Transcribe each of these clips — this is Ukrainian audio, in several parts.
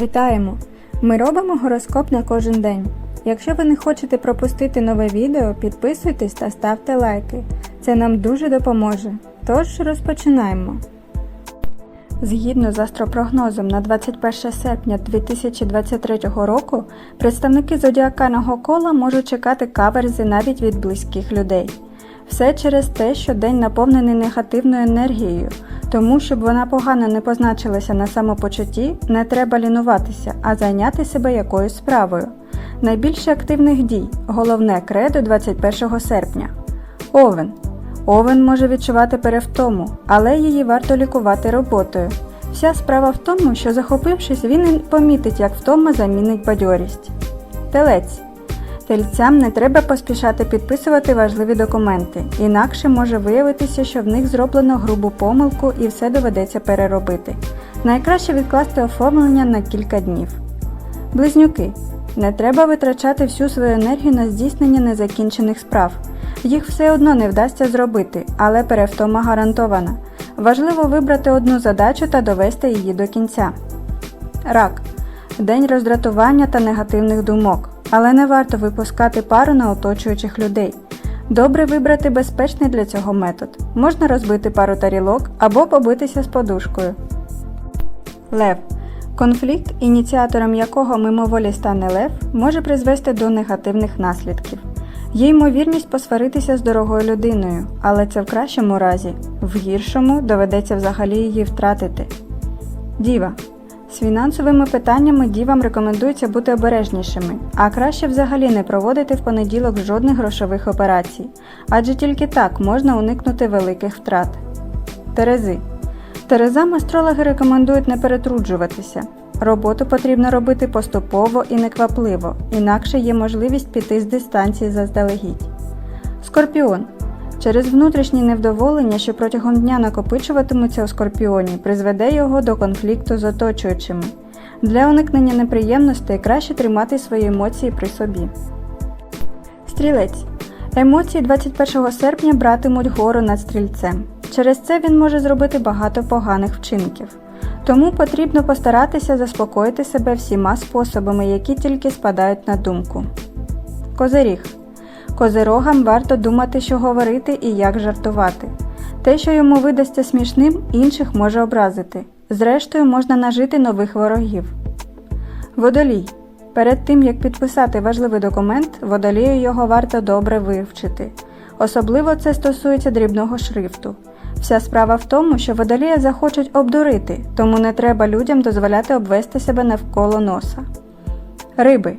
Вітаємо! Ми робимо гороскоп на кожен день. Якщо ви не хочете пропустити нове відео, підписуйтесь та ставте лайки. Це нам дуже допоможе. Тож розпочинаємо. Згідно з астропрогнозом на 21 серпня 2023 року, представники зодіакального кола можуть чекати каверзи навіть від близьких людей. Все через те, що день наповнений негативною енергією, тому щоб вона погано не позначилася на самопочутті, не треба лінуватися, а зайняти себе якоюсь справою. Найбільше активних дій головне кредо 21 серпня. Овен. Овен може відчувати перевтому, але її варто лікувати роботою. Вся справа в тому, що захопившись, він помітить, як втома замінить бадьорість. Телець. Тельцям не треба поспішати підписувати важливі документи, інакше може виявитися, що в них зроблено грубу помилку і все доведеться переробити. Найкраще відкласти оформлення на кілька днів. Близнюки. Не треба витрачати всю свою енергію на здійснення незакінчених справ. Їх все одно не вдасться зробити, але перевтома гарантована. Важливо вибрати одну задачу та довести її до кінця. Рак. День роздратування та негативних думок, але не варто випускати пару на оточуючих людей. Добре вибрати безпечний для цього метод. Можна розбити пару тарілок або побитися з подушкою. Лев. Конфлікт, ініціатором якого мимоволі стане лев, може призвести до негативних наслідків. Є ймовірність посваритися з дорогою людиною, але це в кращому разі, в гіршому доведеться взагалі її втратити. Діва. З фінансовими питаннями дівам рекомендується бути обережнішими, а краще взагалі не проводити в понеділок жодних грошових операцій, адже тільки так можна уникнути великих втрат. Терези. Терезам астрологи рекомендують не перетруджуватися. Роботу потрібно робити поступово і неквапливо, інакше є можливість піти з дистанції заздалегідь. Скорпіон. Через внутрішні невдоволення, що протягом дня накопичуватимуться у скорпіоні, призведе його до конфлікту з оточуючими. Для уникнення неприємностей краще тримати свої емоції при собі. Стрілець. Емоції 21 серпня братимуть гору над стрільцем. Через це він може зробити багато поганих вчинків. Тому потрібно постаратися заспокоїти себе всіма способами, які тільки спадають на думку. Козиріг. Козирогам варто думати, що говорити і як жартувати. Те, що йому видасться смішним, інших може образити. Зрештою, можна нажити нових ворогів. Водолій. Перед тим як підписати важливий документ, водолію його варто добре вивчити. Особливо це стосується дрібного шрифту. Вся справа в тому, що водолія захочуть обдурити, тому не треба людям дозволяти обвести себе навколо носа. Риби.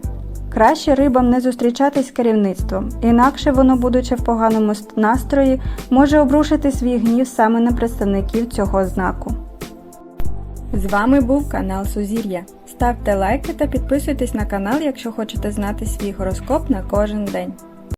Краще рибам не зустрічатись з керівництвом, інакше воно, будучи в поганому настрої, може обрушити свій гнів саме на представників цього знаку. З вами був канал Сузір'я. Ставте лайки та підписуйтесь на канал, якщо хочете знати свій гороскоп на кожен день.